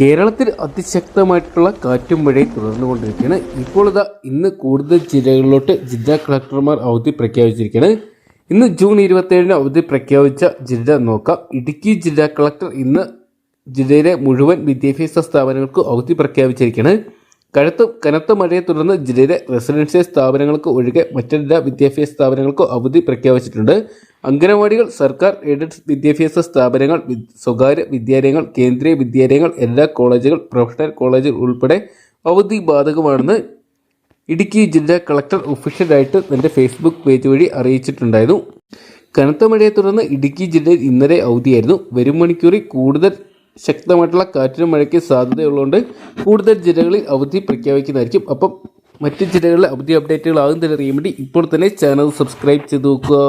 കേരളത്തിൽ അതിശക്തമായിട്ടുള്ള കാറ്റും മഴയും തുടർന്നുകൊണ്ടിരിക്കുകയാണ്. ഇപ്പോൾ ഇതാ ഇന്ന് കൂടുതൽ ജില്ലകളിലോട്ട് ജില്ലാ കളക്ടർമാർ അവധി പ്രഖ്യാപിച്ചിരിക്കുകയാണ്. ഇന്ന് ജൂൺ ഇരുപത്തേഴിന് അവധി പ്രഖ്യാപിച്ച ജില്ല നോക്കാം. ഇടുക്കി ജില്ലാ കളക്ടർ ഇന്ന് ജില്ലയിലെ മുഴുവൻ വിദ്യാഭ്യാസ സ്ഥാപനങ്ങൾക്കും അവധി പ്രഖ്യാപിച്ചിരിക്കുകയാണ്. കഴുത്ത് കനത്ത മഴയെ തുടർന്ന് ജില്ലയിലെ റെസിഡൻഷ്യൽ സ്ഥാപനങ്ങൾക്ക് ഒഴികെ മറ്റെല്ലാ വിദ്യാഭ്യാസ സ്ഥാപനങ്ങൾക്കും അവധി പ്രഖ്യാപിച്ചിട്ടുണ്ട്. അംഗനവാടികൾ സർക്കാർ എയ്ഡഡ് വിദ്യാഭ്യാസ സ്ഥാപനങ്ങൾ സ്വകാര്യ വിദ്യാലയങ്ങൾ കേന്ദ്രീയ വിദ്യാലയങ്ങൾ എല്ലാ കോളേജുകൾ പ്രൊഫഷണൽ കോളേജുകൾ ഉൾപ്പെടെ അവധി ബാധകമാണെന്ന് ഇടുക്കി ജില്ലാ കളക്ടർ ഒഫീഷ്യലായിട്ട് തന്റെ ഫേസ്ബുക്ക് പേജ് വഴി അറിയിച്ചിട്ടുണ്ടായിരുന്നു. കനത്ത മഴയെ തുടർന്ന് ഇടുക്കി ജില്ലയിൽ ഇന്നലെ അവധിയായിരുന്നു. വരും മണിക്കൂറിൽ കൂടുതൽ ശക്തമായിട്ടുള്ള കാറ്റിനും മഴയ്ക്ക് സാധ്യതയുള്ളതുകൊണ്ട് കൂടുതൽ ജില്ലകളിൽ അവധി പ്രഖ്യാപിക്കുന്നതായിരിക്കും. അപ്പം മറ്റ് ജില്ലകളിലെ അവധി അപ്ഡേറ്റുകൾ ആകും തന്നെ അറിയാൻ വേണ്ടി ഇപ്പോൾ തന്നെ ചാനൽ സബ്സ്ക്രൈബ് ചെയ്ത് നോക്കുക.